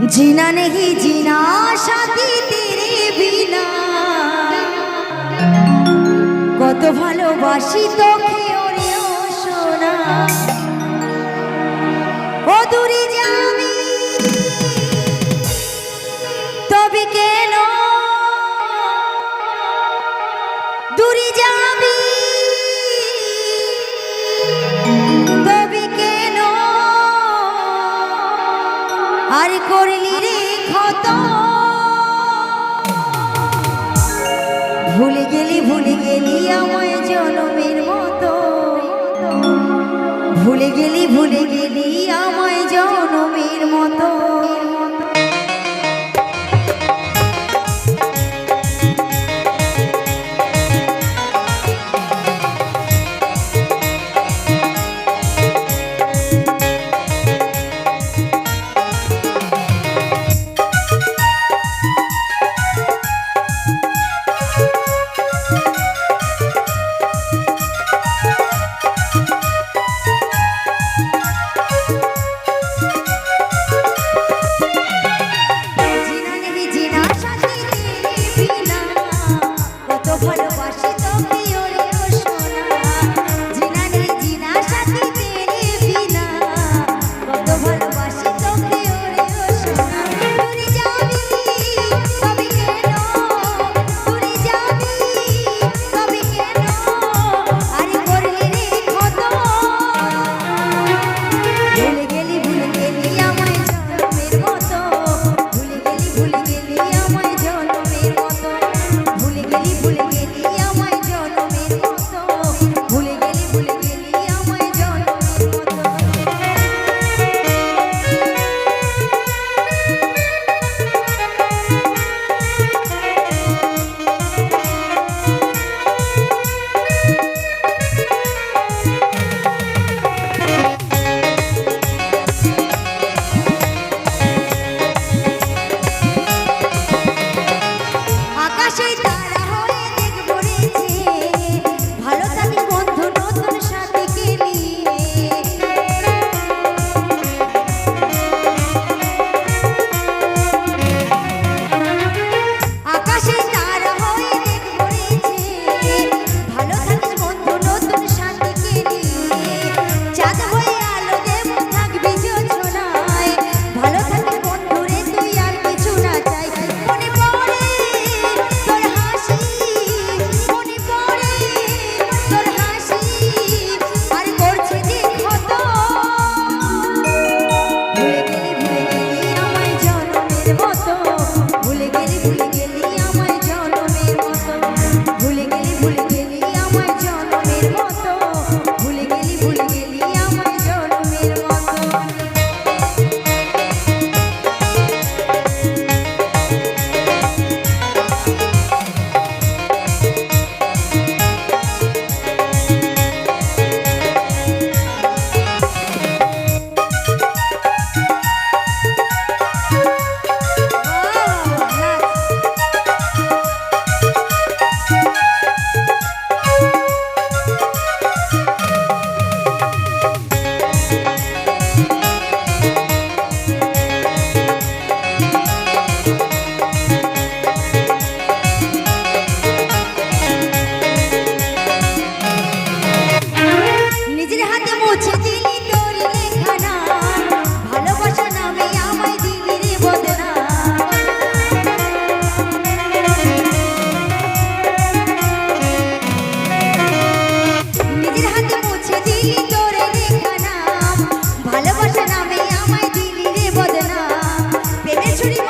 जीना नहीं जीना शादी तेरे बिना কত ভালোবাসি তোকে ওরে ও সোনা ও দূরে যাবি তবে কেন? দূরে যাবি করলি রে ক্ষত। ভুলে গেলি ভুলে গেলি আমায় জনমের মতো। ভুলে গেলি ভুলে গেলি আমায় Absolument.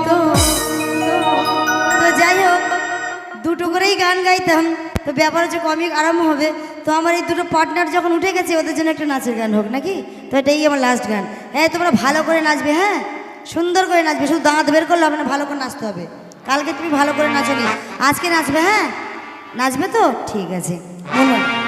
মতো তো যাই হোক, দুটো করেই গান গাইতাম। তো ব্যাপার হচ্ছে কমিক আরম্ভ হবে। তো আমার এই দুটো পার্টনার যখন উঠে গেছে, ওদের জন্য একটা নাচের গান হোক নাকি? তো এটাই আমার লাস্ট গান। হ্যাঁ তোমরা ভালো করে নাচবে হ্যাঁ? সুন্দর করে নাচবে। শুধু দাঁত বের করলে হবে না, ভালো করে নাচতে হবে। কালকে তুমি ভালো করে নাচনি আজকে নাচবে হ্যাঁ? নাচবে তো? ঠিক আছে। বলুন